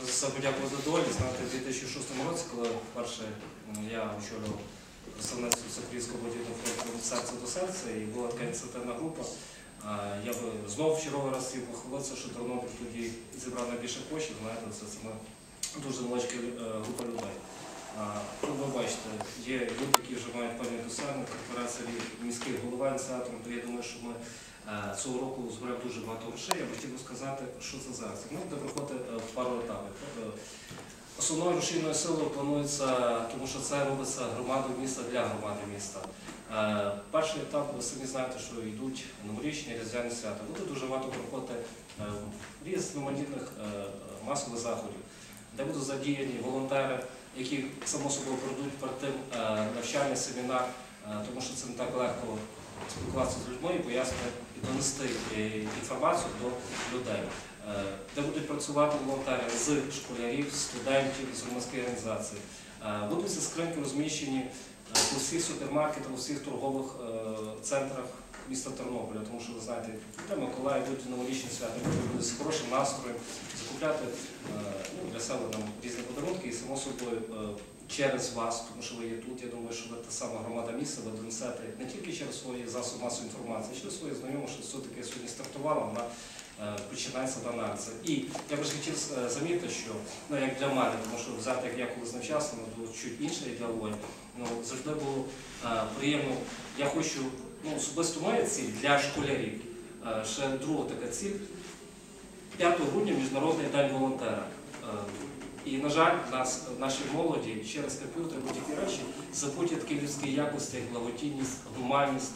За все подякувати долі. Знаєте, в 2006 році, коли вперше я очолював представництво Всеукраїнського благодійного фонду серце до серця і була така ініціативна група. Я би знову в черговий раз хотів похвалитися, що Тернопіль тоді зібрав найбільше коштів. Знаєте, це саме дуже невеличка е, група людей. Ну, ви бачите, є люди, які вже мають певні досягнення, корпорація міських голова ініціатором, то я думаю, що ми цього року зберемо дуже багато грошей. Я би хотів би сказати, що це зараз. Ми буде проходити е, в пару етапів. Е, Основною рушійною силою планується, тому що це робиться громадою міста для громади міста. Е, Перший етап, ви самі знаєте, що йдуть новорічні різдвяні свята. Буде дуже багато проходити е, різноманітних е, масових заходів, де будуть задіяні волонтери, які само собою пройдуть перед тим е, навчальний семінар, е, тому що це не так легко спілкуватися з людьми і пояснити і донести е, інформацію до людей, Е, де будуть працювати волонтери? З школярів, студентів, з громадської організації. Е, Будуть ці скриньки розміщені по всіх супермаркетах, у всіх торгових центрах міста Тернополя, тому що ви знаєте, де Миколаїв йдуть новорічні свята, люди з хорошим настроєм закупляти ну, себе там різні подарунки і само собою е, через вас, тому що ви є тут. Я думаю, що ви та сама громада міста, ви донесете не тільки через свої засоби масової інформації, а через свої знайомі, що все-таки сьогодні стартувала, вона е, починається дана акція. І я би хотів е, замітити, що ну як для мене, тому що взяти, як я колись навчасно, було чуть інша ідеологія. Ну завжди було приємно. Я хочу, ну особисто моя ціль для школярів. Ще друга така ціль. 5 грудня Міжнародний день волонтера. Е, І, на жаль, нас, наші молоді через комп'ютер будь-які речі забуті такі людські якості, як благодійність, гуманність